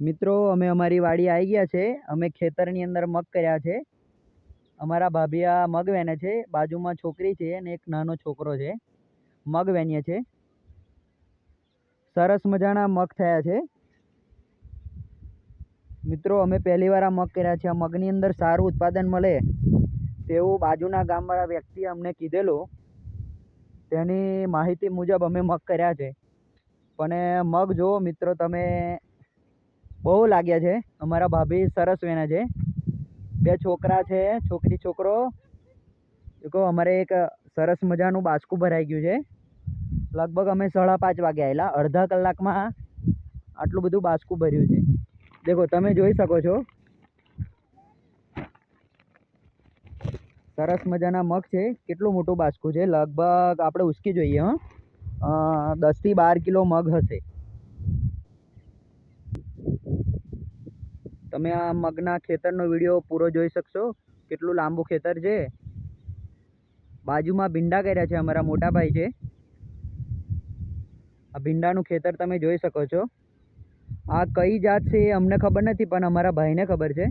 મિત્રો, અમે અમારી વાડી આવી ગયા છે. અમે ખેતરની અંદર મગ કર્યા છે. અમારા ભાભી આ મગ વેણે છે. બાજુમાં છોકરી છે અને એક નાનો છોકરો છે. મગ વેણીએ છે. સરસ મજાના મગ થયા છે. મિત્રો, અમે પહેલી વાર આ મગ કર્યા છે. આ મગની અંદર સારું ઉત્પાદન મળે તેવું બાજુના ગામવાળા વ્યક્તિએ અમને કીધેલું. તેની માહિતી મુજબ અમે મગ કર્યા છે. પણ મગ જુઓ મિત્રો, તમે બહુ લાગ્યા છે. અમારા ભાભી સરસ વેના છે. બે છોકરા છે, છોકરી, છોકરો. દેખો, અમારે એક સરસ મજાનું બાસકું ભરાઈ ગયું છે. લગભગ અમે સાડા પાંચ વાગે આવેલા અડધા કલાકમાં આટલું બધું બાસકું ભર્યું છે. દેખો, તમે જોઈ શકો છો. સરસ મજાના મગ છે. કેટલું મોટું બાસકું છે. લગભગ આપણે ઉસકી જોઈએ, હં. દસથી બાર કિલો મગ હશે. તમે આ મગના ખેતરનો વીડિયો પૂરો જોઈ શકશો. કેટલું લાંબુ ખેતર છે. બાજુમાં ભીંડા કર્યા છે અમારા મોટા ભાઈ છે. આ ભીંડાનું ખેતર તમે જોઈ શકો છો. આ કઈ જાત છે એ અમને ખબર નથી, પણ અમારા ભાઈને ખબર છે.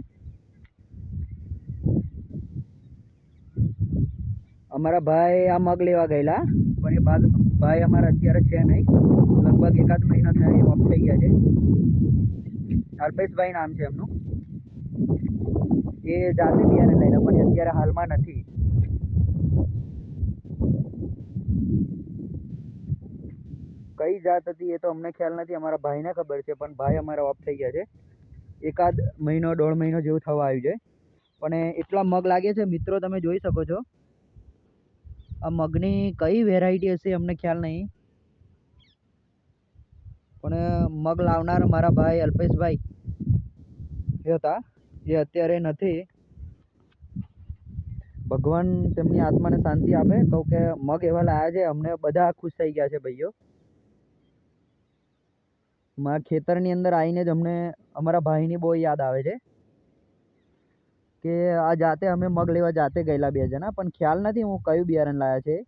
અમારા ભાઈ આ મગ લેવા ગયેલા, પણ એ ભાગ, ભાઈ અમારા અત્યારે છે નહીં. લગભગ એકાદ મહિના થયા ઓફ થઈ ગયા છે. અલ્પેશભાઈ નામ છે એમનું. એ જાતે બિયારણ લઈને પણ અત્યારે હાલમાં નથી. કઈ જાત હતી એ તો અમને ખ્યાલ નથી, અમારા ભાઈને ખબર છે, પણ ભાઈ અમારા ઓફ થઈ ગયા છે. એકાદ મહિનો, દોઢ મહિનો જેવું થવા આવ્યું છે. પણ એટલા મગ લાગે છે, મિત્રો તમે જોઈ શકો છો. આ મગની કઈ વેરાયટી હશે, અમને ખ્યાલ નહીં. પણ, મગ લાવનાર મારા ભાઈ અલ્પેશભાઈ. એ હતા. એ અત્યારે નથી. ભગવાન તેમની આત્માને શાંતિ આપે. કહું કે, મગ એવા લાવ્યા છે, અમને બધા ખુશ થઈ ગયા છે ભાઈઓ. મારા ખેતરની અંદર આવીને જ અમને, અમારા ભાઈની બહુ યાદ આવે છે. કે આ જાતે અમે મગ લેવા જાતે ગયેલા બે જણા, પણ ખ્યાલ નથી હું કયું બિયારણ લાવ્યા છે.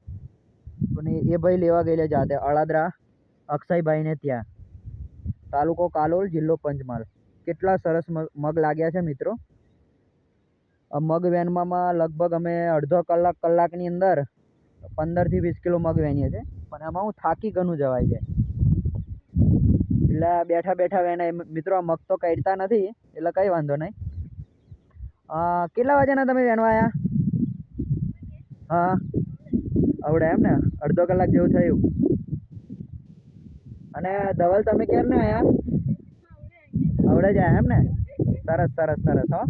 પણ એ ભાઈ લેવા ગયેલા જાતે, અળાદરા અક્ષયભાઈને ત્યાં. તાલુકો કાલોલ, જિલ્લો પંચમહાલ. કેટલા સરસ મગ લાગ્યા છે મિત્રો? મગ વેનમાં લગભગ અમે અડધો કલાક કલાકની અંદર પંદરથી વીસ કિલો મગ વેણીએ છીએ. પણ એમાં હું થાકી ઘણું જવાય છે. એટલે બેઠા બેઠા વેના મિત્રો આ મગ તો કાઢતા નથી, એટલે કંઈ વાંધો નહીં. કેટલા વાગ્યાના તમે વેણવા હા. આવડે એમ ને? અડધો કલાક જેવું થયું. અને ધવલ તમે ક્યારે આવ્યા આવડે જ આવ્યા એમ ને? સરસ સરસ સરસ, હો.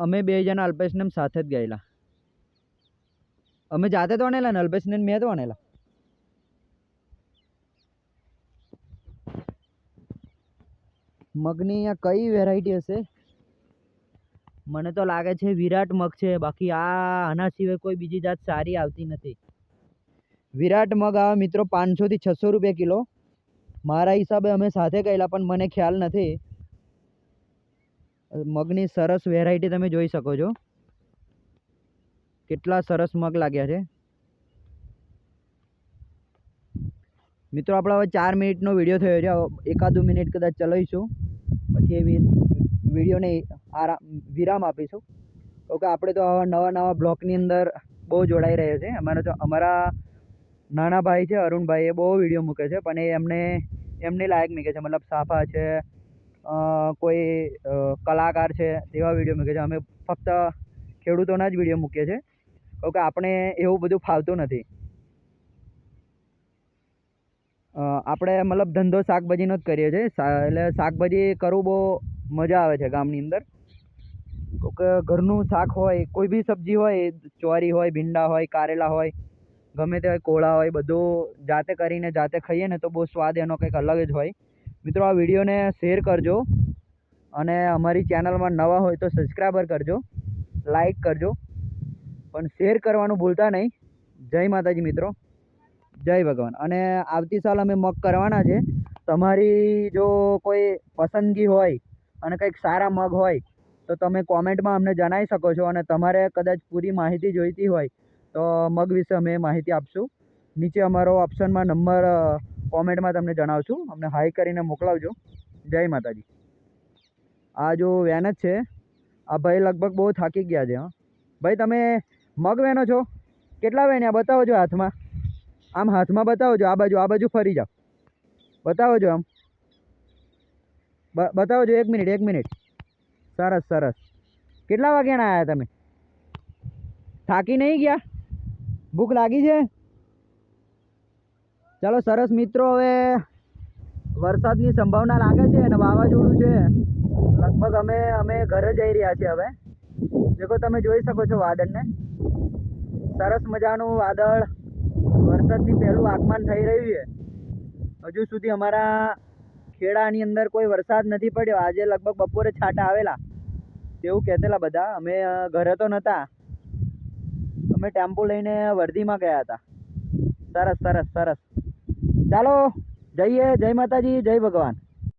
અમે બે જણા અલ્પેશને સાથે જ ગયેલા. અમે જાતે તો વણેલા ને અલ્પેશને મેં જ વણેલા. મગની અહીંયા કઈ વેરાયટી હશે? મને તો લાગે છે વિરાટ મગ છે. બાકી આ આના સિવાય કોઈ બીજી જાત સારી આવતી નથી. વિરાટ મગ આવે મિત્રો પાંચસોથી છસો રૂપિયા કિલો. મારા હિસાબે અમે સાથે ગયેલા, પણ મને ખ્યાલ નથી. મગની સરસ વેરાયટી તમે જોઈ શકો છો. કેટલા સરસ મગ લાગ્યા છે. મિત્રો, આપણો હવે ચાર મિનિટનો વીડિયો થયો છે. એકાદું મિનિટ કદાચ ચલાવીશું. પછી એવી વિડીયોને આરામ વિરામ આપીશું. ઓકે, આપણે તો આવા નવા નવા બ્લોગની અંદર બહુ જોડાઈ રહ્યા છે. અમારા તો અમારા નાના ભાઈ છે, અરુણભાઈ, એ બહુ વીડિયો મૂકે છે, પણ એ એમને એમને લાયક મૂકે છે. મતલબ સાફા છે કોઈ કલાકાર છે તેવા વીડિયો મૂકે છે. અમે ફક્ત ખેડૂતોના જ વીડિયો મૂકીએ છીએ. ઓકે, આપણે એવું બધું ફાવતું નથી. આપણે મતલબ ધંધો શાકભાજીનો જ કરીએ છીએ. એટલે શાકભાજી કરવું બહુ મજા આવે છે ગામની અંદર. ઘરનું શાક હોય, કોઈ બી સબ્જી હોય, ચોરી હોય, ભીંડા હોય, કારેલા હોય, ગમે તે હોય, કોળા હોય, બધું જાતે કરીને જાતે ખાઈએ ને તો બહુ સ્વાદ એનો કંઈક અલગ જ હોય. મિત્રો, આ વિડીયોને શેર કરજો અને અમારી ચેનલમાં નવા હોય તો સબસ્ક્રાઈબર કરજો, લાઈક કરજો. પણ શેર કરવાનું ભૂલતા નહીં. જય માતાજી મિત્રો. જય ભગવાન. અને આવતી સાલ અમે મગ કરવાના છે. તમારી જો કોઈ પસંદગી હોય અને કંઈક સારા મગ હોય, તો તમે કોમેન્ટમાં અમને જણાવી શકો છો અને તમારે કદાચ પૂરી માહિતી જોઈતી હોય, તો મગ વિશે અમે માહિતી આપશું. નીચે અમારો ઓપ્શનમાં નંબર કોમેન્ટમાં તમને જણાવશું. અમને હાઈ કરીને મોકલાવજો. જય માતાજી. આ જો વેન જ છે. આ ભાઈ લગભગ બહુ થાકી ગયા છે, હા. ભાઈ, તમે મગ વેનો છો? કેટલા વેણ્યા? બતાવો છો હાથમાં. આમ હાથમાં બતાવો જો આ બાજુ આ બાજુ ફરી જાઓ. બતાવો છો આમ. બતાવો જો એક મિનિટ એક મિનિટ. સરસ સરસ. કેટલા વાગ્યાના આવ્યા તમે? થાકી નહીં ગયા? ભૂખ લાગી છે? ચાલો, સરસ મિત્રો, હવે વરસાદની સંભાવના લાગે છે અને વાવાઝોડું છે. લગભગ અમે અમે ઘરે જઈ રહ્યા છીએ હવે. દેખો, તમે જોઈ શકો છો વાદળને. સરસ મજાનું વાદળ. વરસાદની પહેલું આગમન થઈ રહ્યું છે. હજુ સુધી અમારા ખેડાની અંદર કોઈ વરસાદ નથી પડ્યો. આજે લગભગ બપોરે છાંટા આવેલા. તેવું કહેતેલા બધા. અમે ઘરે તો નહોતા અમે ટેમ્પો લઈને વર્ધીમાં ગયા હતા. સરસ સરસ સરસ. ચાલો, જઈએ. જય માતાજી, જય ભગવાન.